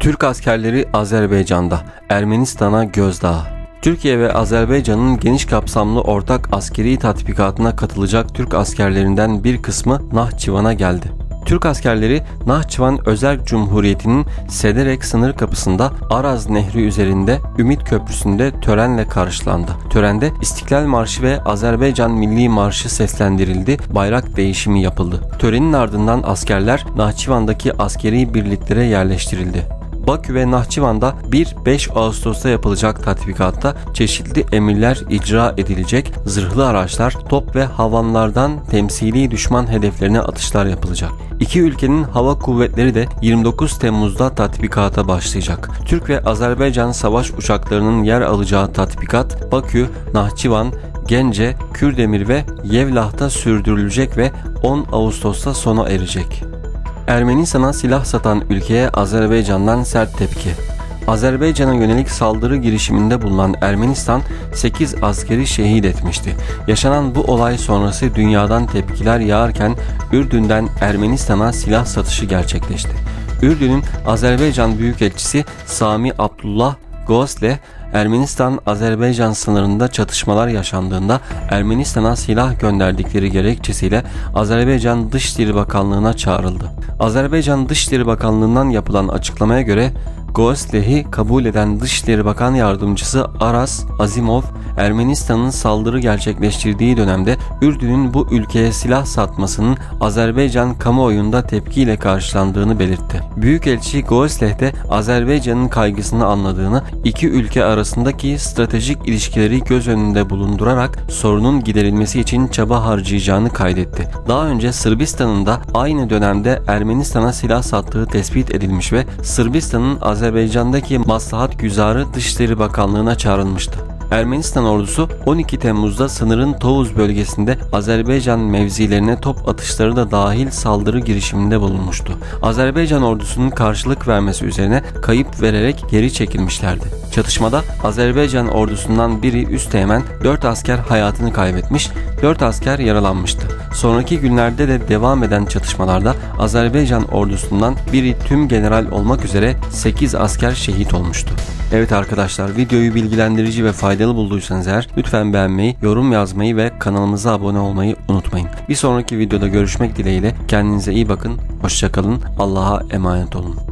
Türk askerleri Azerbaycan'da, Ermenistan'a gözdağı. Türkiye ve Azerbaycan'ın geniş kapsamlı ortak askeri tatbikatına katılacak Türk askerlerinden bir kısmı Nahçıvan'a geldi. Türk askerleri Nahçıvan Özerk Cumhuriyeti'nin Sederek sınır kapısında Araz Nehri üzerinde Ümit Köprüsü'nde törenle karşılandı. Törende İstiklal Marşı ve Azerbaycan Milli Marşı seslendirildi, bayrak değişimi yapıldı. Törenin ardından askerler Nahçıvan'daki askeri birliklere yerleştirildi. Bakü ve Nahçıvan'da 1-5 Ağustos'ta yapılacak tatbikatta çeşitli emirler icra edilecek, zırhlı araçlar, top ve havanlardan temsili düşman hedeflerine atışlar yapılacak. İki ülkenin hava kuvvetleri de 29 Temmuz'da tatbikata başlayacak. Türk ve Azerbaycan savaş uçaklarının yer alacağı tatbikat Bakü, Nahçıvan, Gence, Kürdemir ve Yevlah'ta sürdürülecek ve 10 Ağustos'ta sona erecek. Ermenistan'a silah satan ülkeye Azerbaycan'dan sert tepki. Azerbaycan'a yönelik saldırı girişiminde bulunan Ermenistan 8 askeri şehit etmişti. Yaşanan bu olay sonrası dünyadan tepkiler yağarken Ürdün'den Ermenistan'a silah satışı gerçekleşti. Ürdün'ün Azerbaycan Büyükelçisi Sami Abdullah Gosle Ermenistan-Azerbaycan sınırında çatışmalar yaşandığında Ermenistan'a silah gönderdikleri gerekçesiyle Azerbaycan Dışişleri Bakanlığı'na çağrıldı. Azerbaycan Dışişleri Bakanlığı'ndan yapılan açıklamaya göre Gosleh'i kabul eden Dışişleri Bakan Yardımcısı Aras Azimov, Ermenistan'ın saldırı gerçekleştirdiği dönemde Ürdün'ün bu ülkeye silah satmasının Azerbaycan kamuoyunda tepkiyle karşılandığını belirtti. Büyükelçi Gosleh de Azerbaycan'ın kaygısını anladığını, iki ülke arasındaki stratejik ilişkileri göz önünde bulundurarak sorunun giderilmesi için çaba harcayacağını kaydetti. Daha önce Sırbistan'ın da aynı dönemde Ermenistan'a silah sattığı tespit edilmiş ve Sırbistan'ın Azerbaycan'daki maslahat güzarı Dışişleri Bakanlığı'na çağrılmıştı. Ermenistan ordusu 12 Temmuz'da sınırın Tovuz bölgesinde Azerbaycan mevzilerine top atışları da dahil saldırı girişiminde bulunmuştu. Azerbaycan ordusunun karşılık vermesi üzerine kayıp vererek geri çekilmişlerdi. Çatışmada Azerbaycan ordusundan biri Üsteğmen 4 asker hayatını kaybetmiş, 4 asker yaralanmıştı. Sonraki günlerde de devam eden çatışmalarda Azerbaycan ordusundan biri tüm general olmak üzere 8 asker şehit olmuştu. Evet arkadaşlar videoyu bilgilendirici ve faydalı bulduysanız eğer lütfen beğenmeyi, yorum yazmayı ve kanalımıza abone olmayı unutmayın. Bir sonraki videoda görüşmek dileğiyle kendinize iyi bakın, hoşçakalın, Allah'a emanet olun.